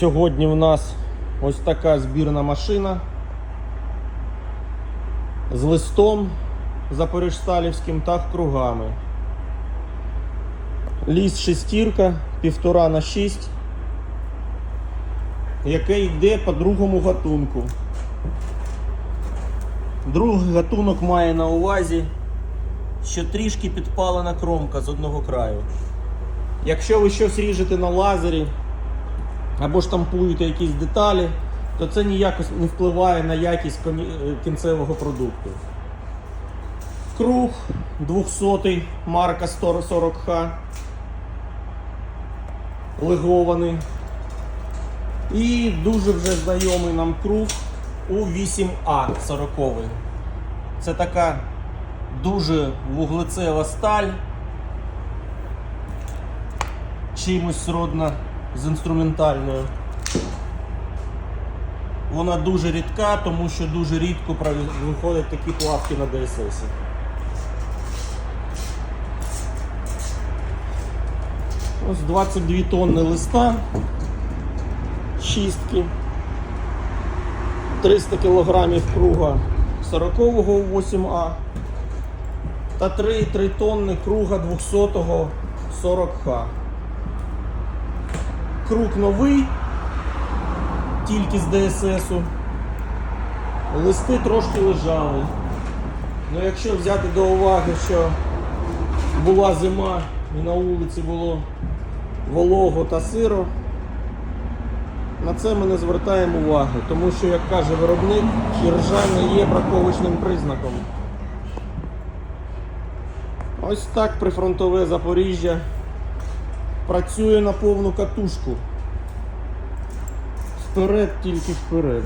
Сьогодні в нас ось така збірна машина з листом запоріжсталівським та кругами. Ліс шестірка, півтора на 6, яке йде по другому гатунку. Другий гатунок має на увазі, що трішки підпалена кромка з одного краю. Якщо ви щось ріжете на лазері або штампуєте якісь деталі, то це ніяк не впливає на якість е, кінцевого продукту. Круг 200 марка 140Х. Легований. І дуже вже знайомий нам круг у 8А 40. Це така дуже вуглецева сталь. Чимось сродна з інструментальною. Вона дуже рідка, тому що дуже рідко виходять такі плавки на ДСС. Ось 22 тонни листа, чистки, 300 кілограмів круга 40-го 8А та 3,3 тонни круга 200-го 40Х. Круг новий, тільки з ДССу. Листи трошки лежали. Ну якщо взяти до уваги, що була зима і на вулиці було волого та сиро, на це ми не звертаємо уваги, тому що, як каже виробник, іржа не є браковочним признаком. Ось так прифронтове Запоріжжя працює на повну катушку. Вперед, тільки вперед.